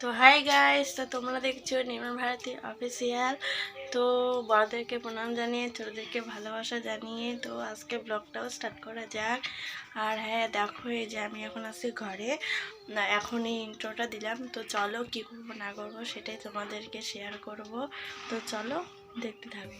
তো hi guys, তো তোমরা দেখছ নির্মাণ ভারতী অফিসিয়াল তো বড়দেরকে প্রণাম জানিয়ে, ছোটোদেরকে ভালোবাসা জানিয়ে, তো আজকে ব্লগটাও স্টার্ট করা যাক। আর হ্যাঁ দেখো এই যে আমি এখন আছি ঘরে। না এখনই ইন্ট্রোটা দিলাম। তো চলো কী করব, না করব, সেটাই তোমাদেরকে শেয়ার করব। তো চলো, দেখতে থাকো।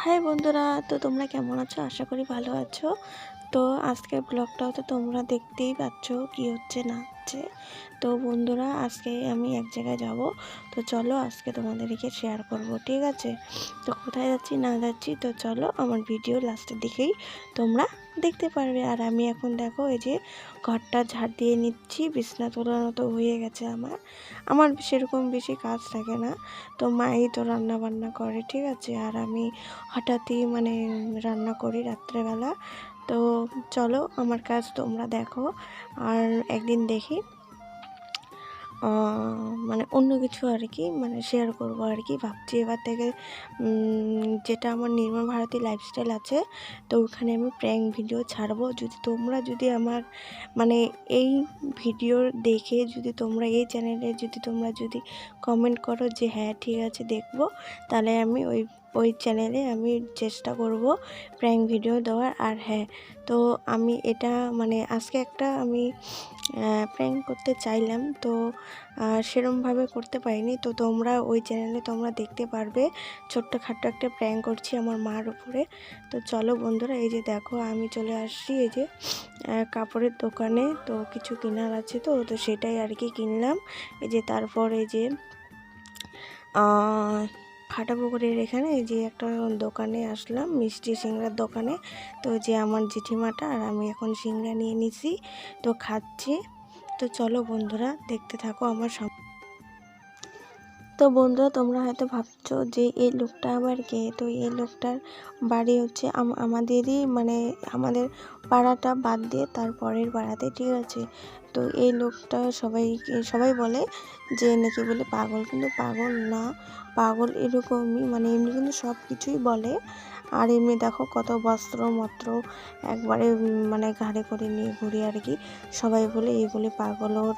হাই বন্ধুরা, তো তোমরা কেমন আছো? আশা করি ভালো আছো। তো আজকের ব্লগটাও তো তোমরা দেখতেই পাচ্ছ, কি হচ্ছে না। হচ্ছে। তো বন্ধুরা, আজকে আমি এক জায়গায় যাব। তো চলো আজকে তোমাদেরকে শেয়ার করব, ঠিক আছে? তো কোথায় যাচ্ছি, না যাচ্ছি, তো চলো আমার ভিডিও লাস্টের দিকেই তোমরা দেখতে পারবে। আর আমি এখন দেখো, এই যে ঘরটা ঝাড় দিয়ে নিচ্ছি, বিছনা তোলার মতো হয়ে গেছে আমার। আমার সেরকম বেশি কাজ থাকে না। তো মাই তো রান্না বান্না করে, ঠিক আছে? আর আমি হঠাৎই মানে রান্না করি রাত্রেবেলা। তো চলো আমার কাজ তোমরা দেখো। আর একদিন দেখি মানে অন্য কিছু আর কি মানে শেয়ার করব আর কি, ভাবছি। এবার থেকে যেটা আমার নির্মল ভারতী লাইফস্টাইল আছে, তো ওখানে আমি প্র্যাঙ্ক ভিডিও ছাড়বো। যদি তোমরা যদি আমার মানে এই ভিডিও দেখে যদি তোমরা, এই চ্যানেলে যদি তোমরা যদি কমেন্ট করো যে হ্যাঁ ঠিক আছে, দেখব, তাহলে আমি ওই ওই চ্যানেলে আমি চেষ্টা করব প্র্যাঙ্ক ভিডিও দেওয়ার। আর হ্যাঁ তো আমি এটা মানে আজকে একটা আমি প্র্যাঙ্ক করতে চাইলাম। তো সেরমভাবে করতে পারিনি। তো তোমরা ওই চ্যানেলে তোমরা দেখতে পারবে। ছোট্টখাট্টো একটা প্র্যাঙ্ক করছি আমার মার উপরে। তো চলো বন্ধুরা, এই যে দেখো, আমি চলে আসছি এই যে কাপড়ের দোকানে। তো কিছু কেনার আছে তো তো সেটাই আর কি কিনলাম। এই যে তারপর এই যে আহ, ফাটাপুকুরের এখানে যে একটা দোকানে আসলাম মিষ্টি সিংড়ার দোকানে। তো যে আমার জেঠিমাটা আর আমি এখন সিংড়া নিয়ে নিছি তো খাচ্ছি। তো চলো বন্ধুরা দেখতে থাকো আমার সব তো বন্ধুরা তোমরা হয়তো ভাবছ যে এই লোকটা আবার কে? তো এই লোকটার বাড়ি হচ্ছে আম- আমাদেরই মানে আমাদের পাড়াটা বাদ দিয়ে তার পরের পাড়াতে ঠিক আছে। তো এই লোকটা সবাই সবাই বলে যে নাকি বলে পাগল। কিন্তু পাগল না। পাগল এরকমই মানে এমনি কিন্তু সব কিছুই বলে। আর এমনি দেখো কত বস্ত্র মত্র একবারে মানে ঘাড়ে করে নিয়ে ঘুরে আর কি সবাই বলে, এই বলে পাগল ওর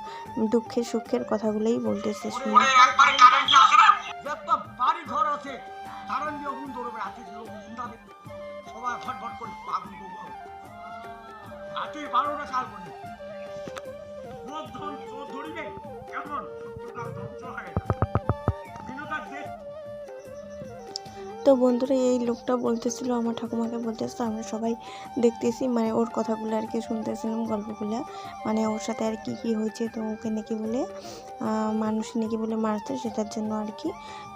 দুঃখের সুখের কথাগুলোই বলতেছে শুনে। সবাই করে করে সমর্থন তো বন্ধুরা এই লোকটা বলতেছিল, আমার ঠাকুমাকে বলতেছিল, আমরা সবাই দেখতেছি মানে ওর কথাগুলো আর কি শুনতেছিলাম, গল্পগুলো। মানে ওর সাথে আর কি কি হয়েছে, তো ওকে নাকি বলে মানুষ নাকি বলে মারতে সেটার জন্য আর কি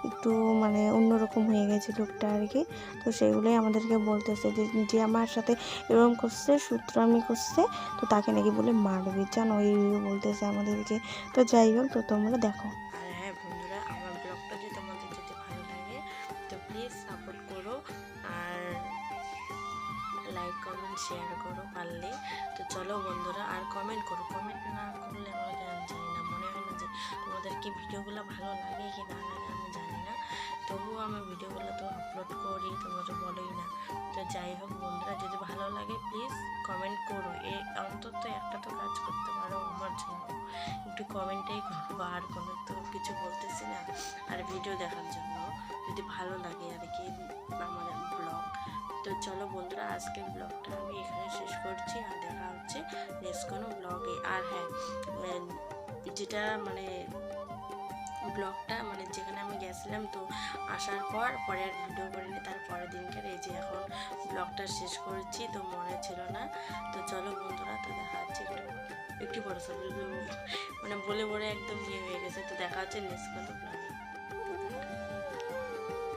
একটু মানে অন্যরকম হয়ে গেছে লোকটা আর কি। তো সেগুলোই আমাদেরকে বলতেছে যে যে আমার সাথে এরকম করছে সূত্রামি করছে, তো তাকে নাকি বলে মারবে। জানো ওই বলতেছে আমাদেরকে। তো যাই হোক, তো তোমরা দেখো। কমেন্ট শেয়ার করো পারলে। তো চলো বন্ধুরা, আর কমেন্ট করো। কমেন্ট না করলে আমরা জানি জানি না, মনে হয় না যে তোমাদের কি ভিডিওগুলো ভালো লাগে কি না লাগে, আমি জানি না। তবুও আমি ভিডিওগুলো তো আপলোড করি, তোমরা তো বলোই না। তো যাই হোক বন্ধুরা, যদি ভালো লাগে প্লিজ কমেন্ট করো। এ অন্তত একটা তো কাজ করতে পারো আমার জন্য। একটু কমেন্টেই করব আর কোনো তো কিছু বলতেছি না। আর ভিডিও দেখার জন্য যদি ভালো লাগে আর কি আমাদের তো চলো বন্ধুরা আজকের ব্লগটা আমি এখানে শেষ করছি আর দেখা হচ্ছে নেক্সট কোনো ব্লগে আর হ্যাঁ যেটা মানে ব্লগটা মানে যেখানে আমি গেছিলাম তো আসার পর পরে আর ভিডিও করিনি তার পরের দিনকার এই যে এখন ব্লগটা শেষ করেছি, তো মনে ছিল না। তো চলো বন্ধুরা, তো দেখা হচ্ছে একটু একটু ভরসা মানে বলে বলে একদম ইয়ে হয়ে গেছে, তো দেখা হচ্ছে নেক্সট কোনো